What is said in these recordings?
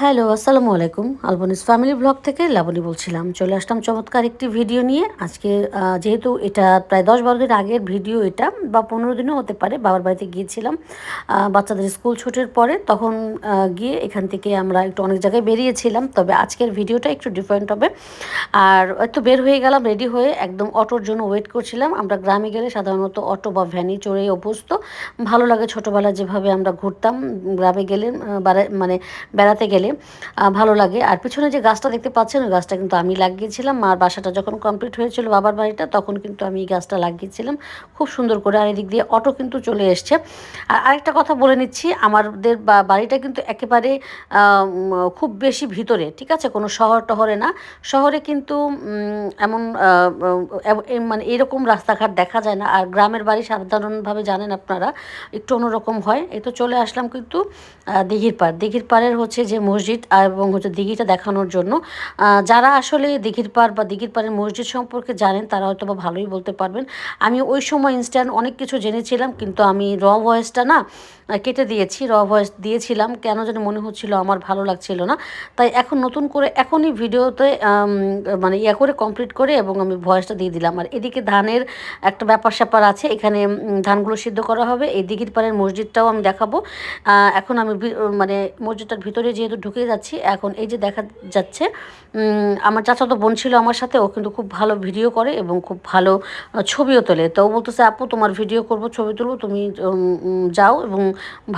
Hello, আসসালামু আলাইকুম। আলবনিস family blog থেকে লাবণী বলছিলাম। চলে আসলাম চমৎকার একটি ভিডিও নিয়ে। আজকে যেহেতু এটা প্রায় দশ বারো দিন আগের ভিডিও এটা, বা পনেরো দিনও হতে পারে, বাবার বাড়িতে গিয়েছিলাম বাচ্চাদের স্কুল ছুটির পরে, তখন গিয়ে এখান থেকে আমরা একটু অনেক জায়গায় বেরিয়েছিলাম, তবে আজকের ভিডিওটা একটু ডিফারেন্ট হবে। আর একটু বের হয়ে গেলাম রেডি হয়ে একদম অটোর জন্য ওয়েট করছিলাম। আমরা গ্রামে গেলে সাধারণত অটো বা ভ্যানে চড়েই অভ্যস্ত। ভালো লাগে ছোটোবেলায় যেভাবে আমরা ঘুরতাম, গ্রামে গেলে মানে বেড়াতে গেলে। আহ, ভালো লাগে। আর পিছনে যে গাছটা দেখতে পাচ্ছেন ওই গাছটা কিন্তু আমি লাগিয়েছিলাম। মার বাসাটা যখন কমপ্লিট হয়েছিল বাবার বাড়িটা তখন কিন্তু আমি এই গাছটা লাগিয়েছিলাম। খুব সুন্দর করে আর এদিক দিয়ে অটো কিন্তু চলে এসছে। আর আরেকটা কথা বলে নিচ্ছি আমাদের বাড়িটা কিন্তু একেবারে খুব বেশি ভিতরে ঠিক আছে? কোনো শহর টহরে না। শহরে কিন্তু এমন এ- এ- মানে এরকম রাস্তাঘাট দেখা যায় না। আর গ্রামের বাড়ি সাধারণভাবে জানেন আপনারা একটু অন্যরকম হয়। এই তো চলে আসলাম কিন্তু দিঘির পাড়। দিঘির পাড়ের হচ্ছে যে মসজিদ এবং হচ্ছে দিঘিটা দেখানোর জন্য। যারা আসলে দিঘির পাড় বা দিঘির পাড়ের মসজিদ সম্পর্কে জানেন, তারা হয়তো বা ভালোই বলতে পারবেন। আমি ওই সময় ইনস্ট্যান্ট অনেক কিছু জেনেছিলাম, কিন্তু আমি র ভয়েসটা না কেটে দিয়েছি র ভয়েস দিয়েছিলাম। কেন যেন মনে হচ্ছিল আমার ভালো লাগছিল না। তাই এখন নতুন করে এখনই ভিডিওতে মানে ইয়া করে কমপ্লিট করে এবং আমি ভয়েসটা দিয়ে দিলাম। আর এদিকে ধানের একটা ব্যাপার স্যাপার আছে, এখানে ধানগুলো সিদ্ধ করা হবে। এই দিঘির পাড়ের মসজিদটাও আমি দেখাবো। এখন আমি মানে মসজিদটার ভিতরে যেহেতু ঢুকে যাচ্ছি। এখন এই যে দেখা যাচ্ছে আমার চাচাতো বোন ছিল আমার সাথে, ও কিন্তু খুব ভালো ভিডিও করে এবং খুব ভালো ছবিও তোলে। তো বলতেছে, আপু, তোমার ভিডিও করব, ছবি তুলবো, তুমি যাও এবং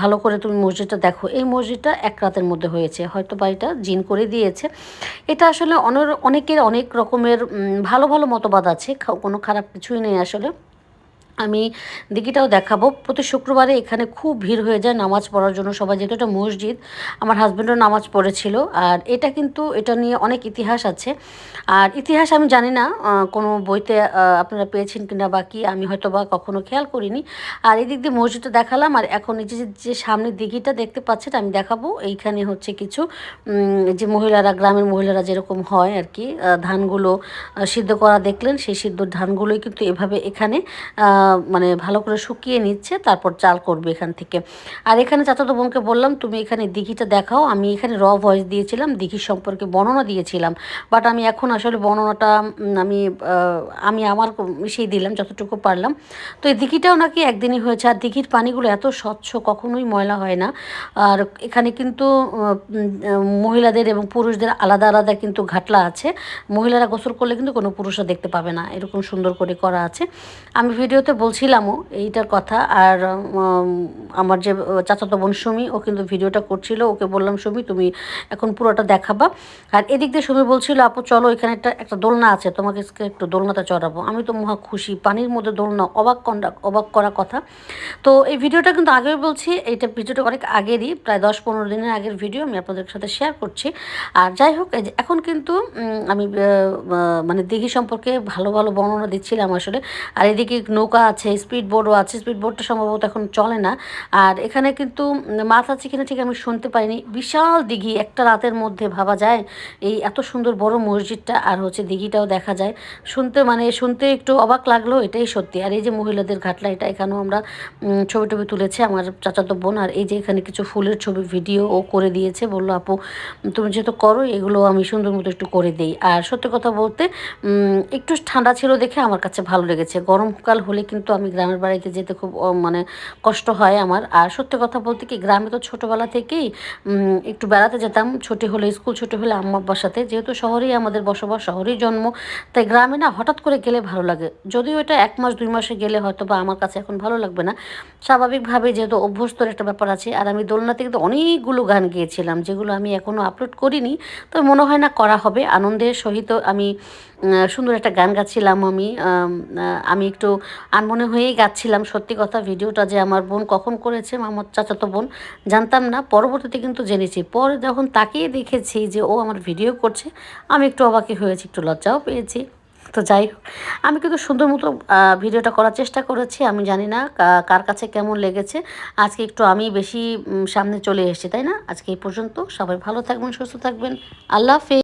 ভালো করে তুমি মসজিদটা দেখো। এই মসজিদটা এক রাতের মধ্যে হয়েছে। হয়তো বাড়িটা জিন করে দিয়েছে। এটা আসলে অনেক, অনেকের অনেক রকমের ভালো ভালো মতবাদ আছে। কোনো খারাপ কিছুই নেই আসলে। আমি দিঘিটাও দেখাবো। প্রতি শুক্রবারে এখানে খুব ভিড় হয়ে যায় নামাজ পড়ার জন্য সবাই, যেহেতু এটা মসজিদ, আমার হাজব্যান্ডও নামাজ পড়েছিল। আর এটা কিন্তু, এটা নিয়ে অনেক ইতিহাস আছে। আর ইতিহাস আমি জানি না কোনো বইতে আপনারা পেয়েছেন কিনা বা কি, আমি হয়তো বা কখনো খেয়াল করিনি। আর এদিক দিয়ে মসজিদটা দেখালাম, আর এখন এই যে যে সামনে দিঘিটা দেখতে পাচ্ছেন, আমি দেখাবো। এইখানে হচ্ছে কিছু যে মহিলারা, গ্রামের মহিলারা যেরকম হয় আর কি ধানগুলো সিদ্ধ করা দেখলেন, সেই সিদ্ধ ধানগুলোই কিন্তু এভাবে এখানে মানে ভালো করে শুকিয়ে নিচ্ছে, তারপর চাল করবে এখান থেকে। আর এখানে চাচাতো বোনকে বললাম, তুমি এখানে দিঘিটা দেখাও। আমি এখানে র ভয়েস দিয়েছিলাম দিঘির সম্পর্কে বর্ণনা দিয়েছিলাম। বাট আমি এখন আসলে বর্ণনাটা আমি আমি আমার মিশিয়ে দিলাম, যতটুকু পারলাম। তো এই দিঘিটাও নাকি একদিনই হয়েছে, আর দিঘির পানিগুলো এত স্বচ্ছ, কখনোই ময়লা হয় না। আর এখানে কিন্তু মহিলাদের এবং পুরুষদের আলাদা আলাদা কিন্তু ঘাটলা আছে। মহিলারা গোসল করলে কিন্তু কোনো পুরুষরা দেখতে পাবে না। এরকম সুন্দর করে করা আছে। আমি ভিডিওতে বলছিলামও এইটার কথা আর আমার যে চাচাতো বোন সুমি, ও কিন্তু ভিডিওটা করছিল, ওকে বললাম, সুমি, তুমি এখন পুরোটা দেখাবা। আর এদিক দিয়ে সুমি বলছিল, আপু, চলো, এখানে একটা একটা দোলনা আছে, তোমাকে একটু দোলনাতে চড়াবো। আমি তো মহা খুশি, পানির মধ্যে দোলনা, অবাক করা অবাক করা কথা। তো এই ভিডিওটা কিন্তু আগেও বলছি, এইটা ভিডিওটা অনেক আগেরই প্রায় দশ পনেরো দিনের আগের ভিডিও আমি আপনাদের সাথে শেয়ার করছি। আর যাই হোক এখন কিন্তু আমি মানে দিঘি সম্পর্কে ভালো ভালো বর্ণনা দিচ্ছিলাম আসলে। আর এদিকে নৌকা আছে স্পিড বোর্ডও আছে স্পিড বোর্ডটা সম্ভবত এখন চলে না। আর এখানে কিন্তু মাছ আছে কিনা ঠিক আমি শুনতে পারিনি। বিশাল দিঘি, একটা রাতের মধ্যে ভাবা যায় এই এত সুন্দর বড় মসজিদটা। আর হচ্ছে দিঘিটাও দেখা যায়। শুনতে মানে শুনতে একটু অবাক লাগল, এটাই সত্যি। আর এই যে মহিলাদের ঘাটলা, এটা এখানেও আমরা ছবি টবি তুলেছে আমার চাচাতো বোন। আর এই যে এখানে কিছু ফুলের ছবি ভিডিও ও করে দিয়েছে, বলল, আপু, তুমি যেহেতু করো, এগুলো আমি সুন্দর মতো একটু করে দিই। আর সত্যি কথা বলতে একটু ঠান্ডা ছিল দেখে আমার কাছে ভালো লেগেছে। গরমকাল হলে কিন্তু আমি গ্রামের বাড়িতে যেতে খুব মানে কষ্ট হয় আমার। আর সত্যি কথা বলতে কি, গ্রামে তো ছোটোবেলা থেকেই একটু বেড়াতে যেতাম। ছুটি হলে, স্কুল ছুটি হলে আম্মা আব্বার সাথে। যেহেতু শহরেই আমাদের বসবাস, শহরেই জন্ম, তাই গ্রামে না হঠাৎ করে গেলে ভালো লাগে। যদিও এটা এক মাস, দুই মাসে গেলে হয়তো বা আমার কাছে এখন ভালো লাগবে না। স্বাভাবিকভাবে যেহেতু অভ্যস্তর একটা ব্যাপার আছে, আর আমি দোলনাতে কিন্তু অনেকগুলো গান গেয়েছিলাম, যেগুলো আমি এখনও আপলোড করিনি। তো মনে হয় না করা হবে। আনন্দের সহিত আমি সুন্দর একটা গান গাচ্ছিলাম আমি আমি একটু আনমনে হয়েই গাচ্ছিলাম সত্যি কথা ভিডিওটা যে আমার বোন কখন করেছে আমার চাচাতো বোন। জানতাম না, পরবর্তীতে কিন্তু জেনেছি। পরে যখন তাকিয়ে দেখেছি যে ও আমার ভিডিও করছে, আমি একটু অবাকি হয়েছি, একটু লজ্জাও পেয়েছি। তো যাই হোক, আমি কিন্তু সুন্দর মতো ভিডিওটা করার চেষ্টা করেছি। আমি জানি না কার কাছে কেমন লেগেছে। আজকে একটু আমি বেশি সামনে চলে এসেছি, তাই না? আজকে এই পর্যন্ত। সবাই ভালো থাকবেন, সুস্থ থাকবেন। আল্লাহ হাফেজ।